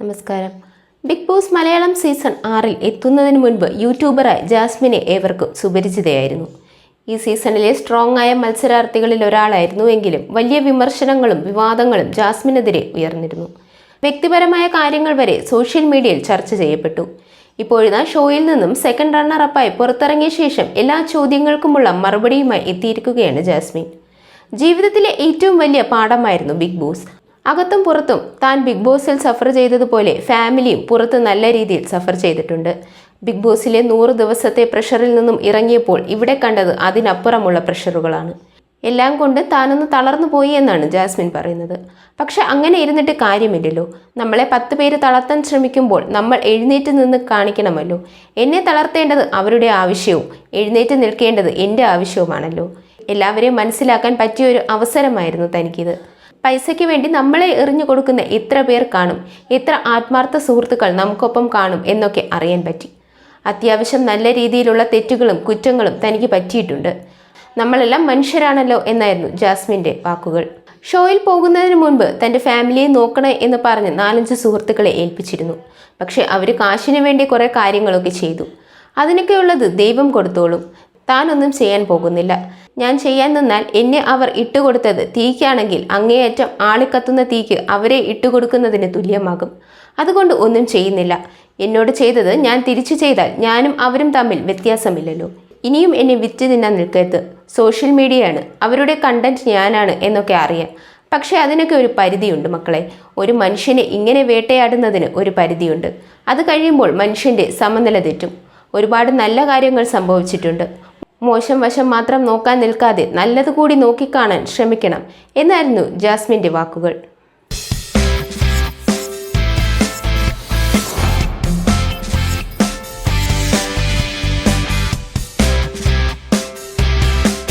നമസ്കാരം. Big boss Malayalam season ആറിൽ എത്തുന്നതിന് മുൻപ് യൂട്യൂബറായ ജാസ്മിനെ ഏവർക്കും സുപരിചിതയായിരുന്നു. ഈ സീസണിലെ സ്ട്രോങ് ആയ മത്സരാർത്ഥികളിൽ ഒരാളായിരുന്നു എങ്കിലും വലിയ വിമർശനങ്ങളും വിവാദങ്ങളും ജാസ്മിനെതിരെ ഉയർന്നിരുന്നു. വ്യക്തിപരമായ കാര്യങ്ങൾ വരെ സോഷ്യൽ മീഡിയയിൽ ചർച്ച ചെയ്യപ്പെട്ടു. ഇപ്പോഴിതാ ഷോയിൽ നിന്നും സെക്കൻഡ് റണ്ണർ റണ്ണറപ്പായി പുറത്തിറങ്ങിയ ശേഷം എല്ലാ ചോദ്യങ്ങൾക്കുമുള്ള മറുപടിയുമായി എത്തിയിരിക്കുകയാണ് ജാസ്മിൻ. ജീവിതത്തിലെ ഏറ്റവും വലിയ പാഠമായിരുന്നു ബിഗ് ബോസ്. അകത്തും പുറത്തും താൻ ബിഗ് ബോസിൽ സഫർ ചെയ്തതുപോലെ ഫാമിലിയും പുറത്ത് നല്ല രീതിയിൽ സഫർ ചെയ്തിട്ടുണ്ട്. ബിഗ് ബോസിലെ നൂറ് ദിവസത്തെ പ്രഷറിൽ നിന്നും ഇറങ്ങിയപ്പോൾ ഇവിടെ കണ്ടത് അതിനപ്പുറമുള്ള പ്രഷറുകളാണ്. എല്ലാം കൊണ്ട് താനൊന്ന് തളർന്നു പോയി എന്നാണ് ജാസ്മിൻ പറയുന്നത്. പക്ഷെ അങ്ങനെ ഇരുന്നിട്ട് കാര്യമില്ലല്ലോ. നമ്മളെ പത്ത് പേര് തളർത്താൻ ശ്രമിക്കുമ്പോൾ നമ്മൾ എഴുന്നേറ്റ് നിന്ന് കാണിക്കണമല്ലോ. എന്നെ തളർത്തേണ്ടത് അവരുടെ ആവശ്യവും എഴുന്നേറ്റ് നിൽക്കേണ്ടത് എന്റെ ആവശ്യവുമാണല്ലോ. എല്ലാവരെയും മനസ്സിലാക്കാൻ പറ്റിയ ഒരു അവസരമായിരുന്നു തനിക്കിത്. പൈസയ്ക്ക് വേണ്ടി നമ്മളെ എറിഞ്ഞു കൊടുക്കുന്ന എത്ര പേർ കാണും. എത്ര ആത്മാർത്ഥ സുഹൃത്തുക്കൾ നമുക്കൊപ്പം കാണും എന്നൊക്കെ അറിയാൻ പറ്റി. അത്യാവശ്യം നല്ല രീതിയിലുള്ള തെറ്റുകളും കുറ്റങ്ങളും തനിക്ക് പറ്റിയിട്ടുണ്ട്. നമ്മളെല്ലാം മനുഷ്യരാണല്ലോ എന്നായിരുന്നു ജാസ്മിന്റെ വാക്കുകൾ. ഷോയിൽ പോകുന്നതിന് മുൻപ് തന്റെ ഫാമിലിയെ നോക്കണേ എന്ന് പറഞ്ഞ് നാലഞ്ച് സുഹൃത്തുക്കളെ ഏൽപ്പിച്ചിരുന്നു. പക്ഷേ അവർ കാശിനു വേണ്ടി കുറേ കാര്യങ്ങളൊക്കെ ചെയ്തു. അതിനൊക്കെയുള്ളത് ദൈവം കൊടുത്തോളും. താനൊന്നും ചെയ്യാൻ പോകുന്നില്ല. ഞാൻ ചെയ്യാൻ നിന്നാൽ എന്നെ അവർ ഇട്ടുകൊടുത്തത് തീക്കാണെങ്കിൽ അങ്ങേയറ്റം ആളിക്കത്തുന്ന തീക്ക് അവരെ ഇട്ടുകൊടുക്കുന്നതിന് തുല്യമാകും. അതുകൊണ്ട് ഒന്നും ചെയ്യുന്നില്ല. എന്നോട് ചെയ്തത് ഞാൻ തിരിച്ചു ചെയ്താൽ ഞാനും അവരും തമ്മിൽ വ്യത്യാസമില്ലല്ലോ. ഇനിയും എന്നെ വിറ്റ് തിന്നാൻ നിൽക്കരുത്. സോഷ്യൽ മീഡിയയാണ്. അവരുടെ കണ്ടന്റ് ഞാനാണ് എന്നൊക്കെ അറിയാം. പക്ഷേ അതിനൊക്കെ ഒരു പരിധിയുണ്ട് മക്കളെ. ഒരു മനുഷ്യനെ ഇങ്ങനെ വേട്ടയാടുന്നതിന് ഒരു പരിധിയുണ്ട്. അത് കഴിയുമ്പോൾ മനുഷ്യന്റെ സമനില തെറ്റും. ഒരുപാട് നല്ല കാര്യങ്ങൾ സംഭവിച്ചിട്ടുണ്ട്. മോശം വശം മാത്രം നോക്കാൻ നിൽക്കാതെ നല്ലത് കൂടി നോക്കിക്കാണാൻ ശ്രമിക്കണം എന്നായിരുന്നു ജാസ്മിന്റെ വാക്കുകൾ.